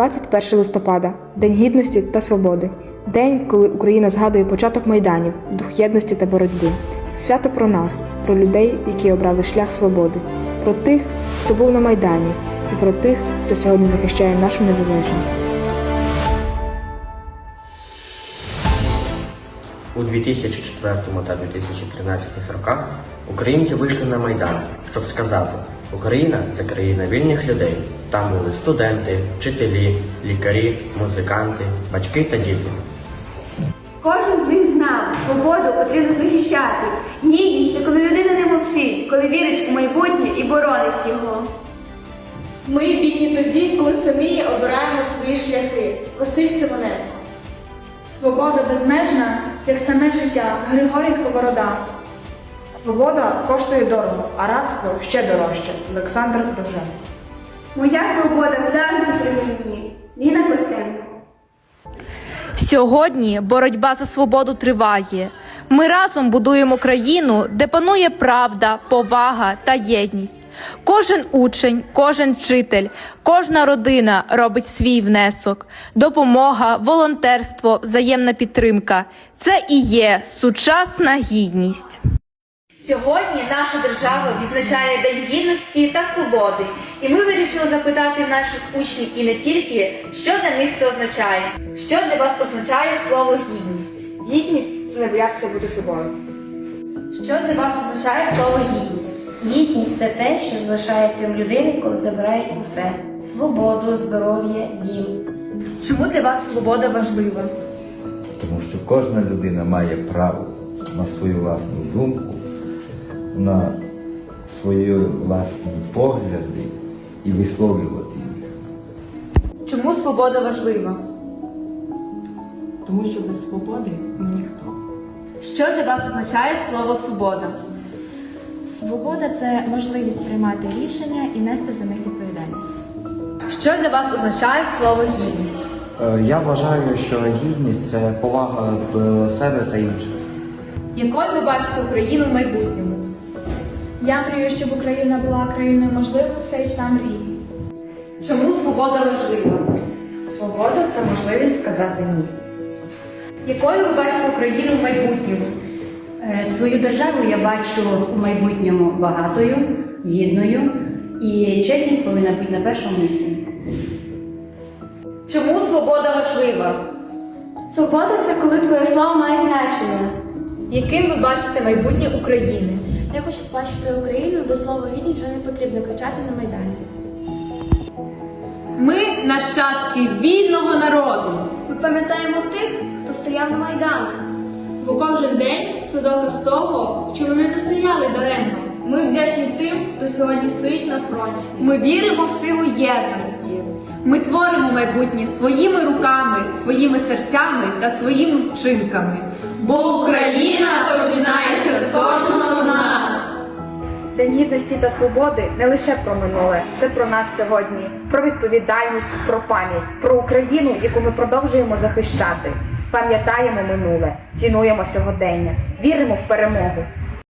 21 листопада День гідності та свободи. День, коли Україна згадує початок майданів, дух єдності та боротьби. Свято про нас, про людей, які обрали шлях свободи, про тих, хто був на майдані, і про тих, хто сьогодні захищає нашу незалежність. У 2004 та 2013 роках українці вийшли на Майдан, щоб сказати, Україна це країна вільних людей. Там були студенти, вчителі, лікарі, музиканти, батьки та діти. Кожен з них знав, свободу потрібно захищати. Гідність це коли людина не мовчить, коли вірить у майбутнє і боронить його. Ми вільні тоді, коли самі обираємо свої шляхи. Василь Симоненко. Свобода безмежна, як саме життя. Григорій Сковорода. Свобода коштує дорого, а рабство ще дорожче. Олександр Довженко. Моя свобода завжди при мені. Ліна Костенко. Сьогодні боротьба за свободу триває. Ми разом будуємо країну, де панує правда, повага та єдність. Кожен учень, кожен вчитель, кожна родина робить свій внесок. Допомога, волонтерство, взаємна підтримка це і є сучасна гідність. Сьогодні наша держава відзначає День гідності та свободи, і ми вирішили запитати наших учнів і не тільки, що для них це означає. Що для вас означає слово гідність? Гідність це не боятися бути собою. Що для вас означає слово гідність? Гідність це те, що залишається в людини, коли забирають усе: свободу, здоров'я, дім. Чому для вас свобода важлива? Тому що кожна людина має право на свою власну думку, на свої власні погляди і висловлювати їх. Чому свобода важлива? тому що без свободи ми ніхто. Що для вас означає слово свобода? Свобода це можливість приймати рішення і нести за них відповідальність. Що для вас означає слово гідність? Е, Я вважаю, що гідність це повага до себе та інших. Якою ви бачите Україну в майбутньому? Я мрію, щоб Україна була країною можливостей та мрій. Чому свобода важлива? Свобода це можливість сказати ні. Якою ви бачите Україну в майбутньому? Е, Свою державу я бачу у майбутньому багатою, гідною, і чесність повинна бути на першому місці. Чому свобода важлива? Свобода це коли твоє слово має значення. Яким ви бачите майбутнє України? Я хочу бачити Україну, де слово гідність вже не потрібно кричати на майдані. Ми нащадки вільного народу. Ми пам'ятаємо тих, хто стояв на майданах. Бо кожен день це доказ того, що вони не стояли даремно. Ми вдячні тим, хто сьогодні стоїть на фронті. Ми віримо в силу єдності. Ми творимо майбутнє своїми руками, своїми серцями та своїми вчинками. Бо Україна починається з кожного з нас. День гідності та свободи не лише про минуле, це про нас сьогодні, про відповідальність, про пам'ять, про Україну, яку ми продовжуємо захищати. Пам'ятаємо минуле, цінуємо сьогодення, віримо в перемогу.